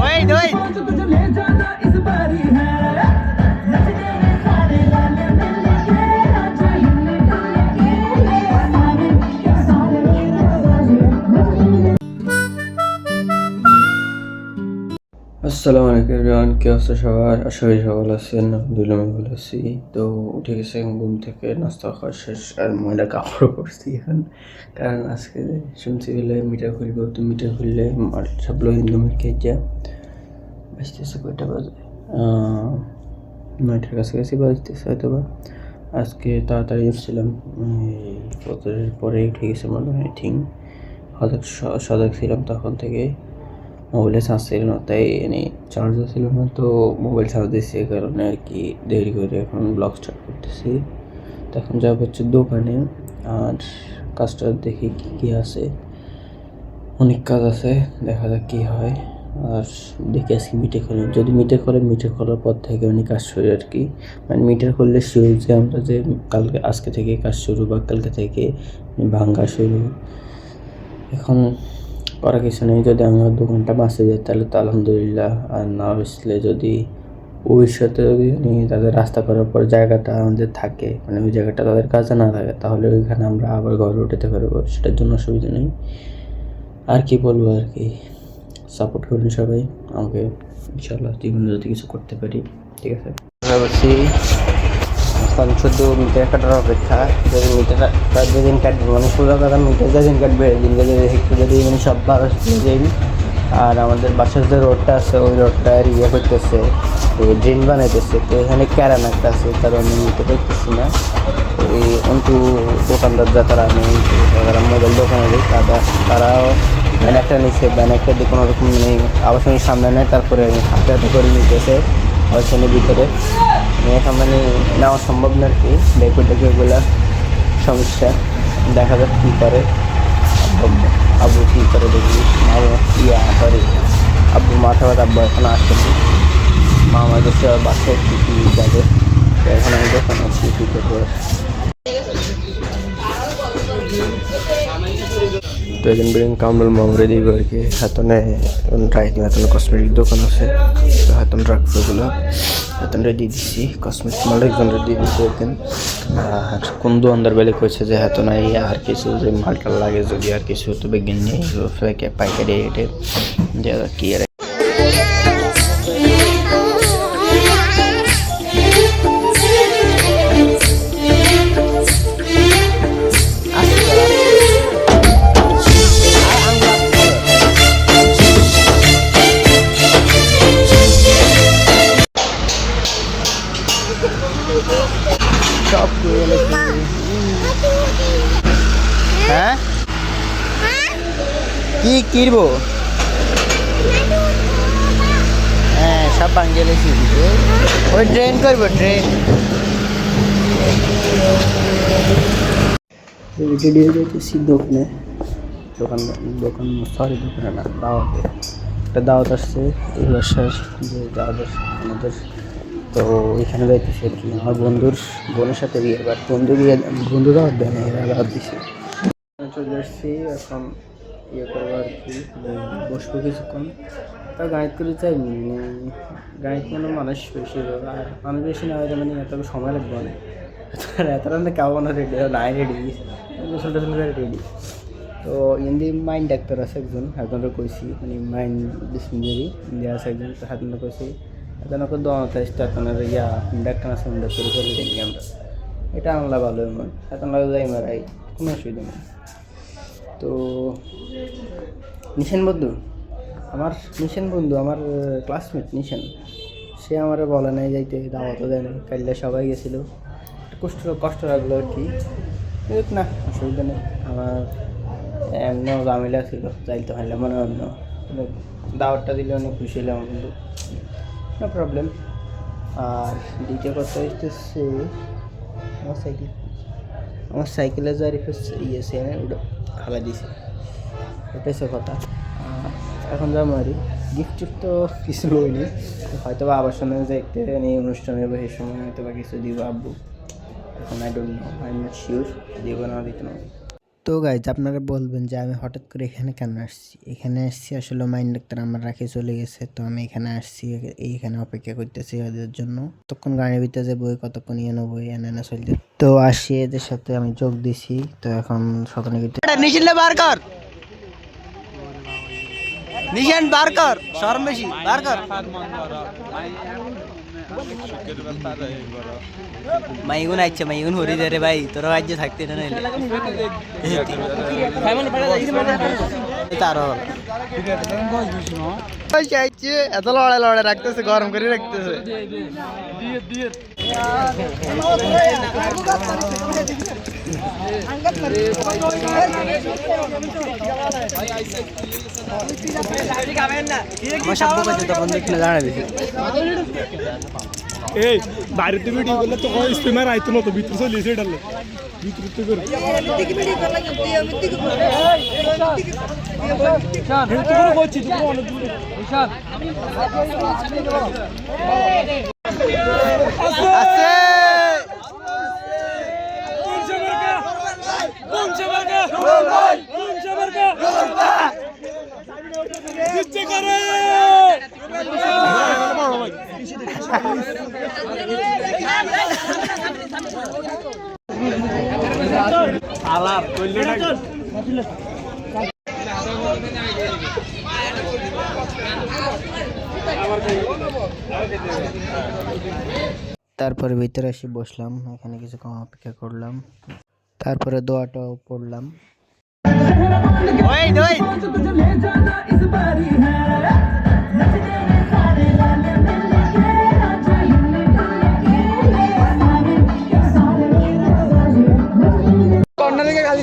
对对 আসসালামু আলাইকুম এভরিওয়ান কে অবস্থা সবার? আশা করি সকাল আছেন, আলহামদুলিল্লাহ আমি ভালো আছি। তো উঠে গেছে ঘুম থেকে, নাস্তা খাওয়া শেষ, আর ময়লা কাপড় পরছি এখন। কারণ আজকে শুনছি বলে মিটার খুলবো তো মিটার খুললে সব লোক ইনকামের খেয়ে যা। বাজতেছে কয়টা বাজে? নয়টার কাছাকাছি বাজতেছে হয়তো বা আজকে তাড়াতাড়ি এসেছিলাম এই পরে উঠে গেছে মনে হয়, ঠিক। সজাগ সজাগ ছিলাম তখন থেকে। মোবাইলে চার্জ ছিল না, তাই এনে চার্জও ছিল না, তো মোবাইল চার্জ দিয়েছি এই কারণে আর কি দেরি করে এখন ব্লগ স্টার্ট করতেছি। তো এখন যাব হচ্ছে দোকানে, আর কাজটা দেখি কী কী আছে। অনেক কাজ আছে, দেখা যাক কী হয়। আর দেখি আজকে মিটে খুলে যদি মিটে করে মিটে খোলার পর থেকে আমি কাজ শুরু আর কি। মানে মিটার করলে শুরু যে আমরা যে কালকে, আজকে থেকে কাজ শুরু বা কালকে থেকে ভাঙ্গা শুরু। এখন করা কিছু নেই। যদি আমার দোকানটা বাঁচে যায়, তাহলে তো আলহামদুলিল্লাহ। আর না বেসলে যদি ভবিষ্যতে যদি তাদের রাস্তা করার পর জায়গাটা আমাদের থাকে মানে ওই জায়গাটা তাদের কাজে না থাকে তাহলে ওইখানে আমরা আবার ঘরে উঠাতে পারব। সেটার জন্য অসুবিধা নেই। আর কি বলব আর কি? সাপোর্ট করুন সবাই। আমাকে ইনশাল্লাহ জীবনে যদি কিছু করতে পারি। ঠিক আছে? এখন শুধু মিটার কাটার অপেক্ষা। যদি মিটার যেদিন কাটবে মানে সোজা কথা মিটার যেদিন কাটবে দিনকে যদি একটু যদি মানে সব ভালো দিন আর আমাদের বাসার যে রোডটা আছে, ওই রোডটা ইয়ে করতেছে ড্রেন বানাইতেছে, তো এখানে ক্যারান একটা আছে কারণ আমি নিতে পারতেছি না। এই অন্তু দোকানদার যা তারা আমি যারা মোবাইল দোকানে দিই, তারা তারাও ব্যান একটা নিচ্ছে ব্যান একটা দিয়ে কোনো রকম মানে আবাসনের সামনে নেয়, তারপরে হাতে হাতে করে নিতেছে আবাসনের ভিতরে। এখন মানে নেওয়া সম্ভব না আর কি। দেখে ওগুলা সমস্যা। দেখা যাক কী করে। আব্বু কী করে দেখি। ইয়া করে আব্বু মাথা ব্যথা, আব্বু এখন আসতেছে মা আমাদের বাসায় কী কী যাবে? এখন আমি দোকানে আছি কী করব। তো একদিন কামরুল মামরে দিব আর কি হাতনে রাইট হাতনে কসমেটিক দোকান আছে। তো হাতন রাখব ওগুলো হাতনটা দিয়ে দিচ্ছি কসমেটিক মাল একজনটা দিয়ে দিচ্ছি একদিন। আর কোন দোকানদার বেলে কইছে যে হাত নাই আর কিছু যে মালটা লাগে যদি আর কিছু তো বেগিন নেই। পাইকারি রেটে যে কি আর কি কিনবো হ্যাঁ সব ভাঙ্গে লেছি ওই ট্রেন করব, ট্রেন। দিয়ে যাইতেছি দোকানে, দোকান দোকান সরি দোকানে না, দাওয়াতে। একটা দাওয়াত আসছে এই বাসার যে দাওয়াত আমাদের। তো এখানে যাইতেছি আর কি, আমার বন্ধুর, বোনের সাথে বিয়ে এবার বন্ধু বিয়ে বন্ধু দাওয়াত দেয় না, এরা দাওয়াত দিছে। চলে এসছি এখন ইয়ে করব আর কি যে বসবো কিছুক্ষণ। তা গাইড করে চাই মানে গাইড মানে মানুষ বেশি। আর মানুষ বেশি না হলে মানে এত সময় লাগবে না। আর এত রান্না কেমন রেডি নাই রেডি গোসলটা রেডি তো ইন্দি মাইন্ড ডাক্তার আছে একজন হাতনটা কইছি মানে মাইন্ড ডিসপেন্সারি ইন্ডিয়া আছে একজন, তো হাতনটা কইছি হাতনকে দোয়াতে আপনার ইয়া ডাক্তার আছে ডাক্তার করে দেখি আমরা। এটা আনলা ভালো, এমন। হাতনলা যাই মারাই কোনো অসুবিধা নেই। তো, নিশান বন্ধু, আমার নিশান বন্ধু, আমার ক্লাসমেট নিশান, সে আমার বলে নাই যাইতে, দাওয়াতও দেয় নাই, কাইলে সবাই গেছিল। কষ্ট কষ্ট লাগল আর কি। না অসুবিধা নেই আমার এমন ঝামেলা ছিল, যাইতে পারলে মনে অন্য। দাওয়াতটা দিলে অনেক খুশি হলাম কিন্তু নো প্রবলেম আর দ্বিতীয় কথা হচ্ছে আমার সাইকেল, আমার সাইকেলে যা রিফেস ইয়ে সে ওটা খালা দিছে। এটাই কথা। এখন যাব আর গিফট তো কিছু লইনি হয়তো বা আবার সময় দেখতে এই অনুষ্ঠানে বা সেই সময় হয়তো বা কিছু দিব আব্বু। এখন I don't know I am not sure দিব না, দিতে না। তো গাইজ আপনারা বলবেন যে আমি হঠাৎ করে এখানে কেন আসছি? এখানে আসছি আসলে মাইন্ড ডাক্তার আমার রাখে চলে গেছে, তো আমি এখানে আসছি, এইখানে অপেক্ষা করতেছি ওদের জন্য। ততক্ষণ গাড়ির ভিতরে যে বই, কতক্ষণ ইয়ে নেব এনে না চলতে। তো আসি এদের সাথে, আমি যোগ দিছি, তো এখন শতানিকিতে নিশিলে বার কর। নিশান বার কর, শরম বেশি, বার কর। মাইগুন আইছে মাইগুন হরি রে ভাই তোর রাজ্য থাকতে না এত লড়াই লড়াই রাখতেছে গরম করে রাখতেছে বাড়িতে ভিডিও করলে তো স্পিমার আইতো না তো, ভিতরে চলে এসে ডালে ভিতরে তো করে আছে তারপরে ভিতরে এসে বসলাম এখানে কিছুক্ষণ অপেক্ষা করলাম। তারপরে দোয়াটাও পড়লাম। ওই ওই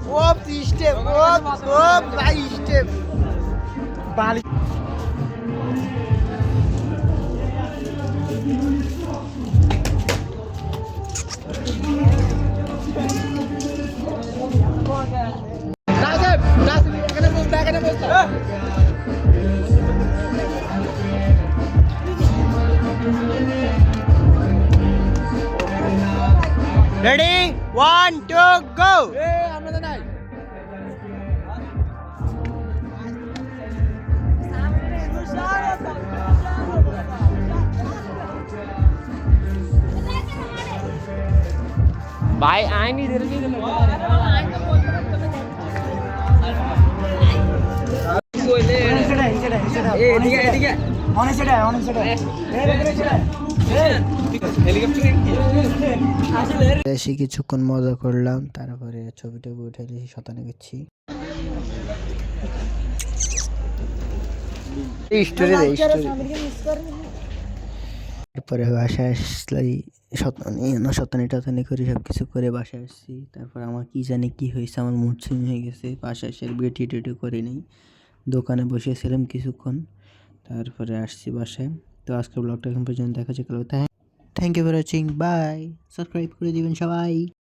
তেরোশো নব্বই ও ও স্টেপ ও ও ভাই step ready one two go ভাই আইনি এসে কিছুক্ষণ মজা করলাম তারপরে ছবি টবি উঠে দিয়েছি শতানে গেছি। স্টোরি দে স্টোরি তারপরে বাসায় আসলাই শতানি টাতানি করে সব কিছু করে বাসায় আসছি। তারপর আমার কী জানি কি হয়েছে, আমার মুড সুইং হয়ে গেছে, বাসায় এসে বেটি টেটি করে নিই। দোকানে বসেছিলাম কিছুক্ষণ, তারপরে আসছি বাসায়। তো আজকে ব্লগটা এখন পর্যন্ত দেখা কালো thank you for watching bye subscribe করে দিবেন সবাই।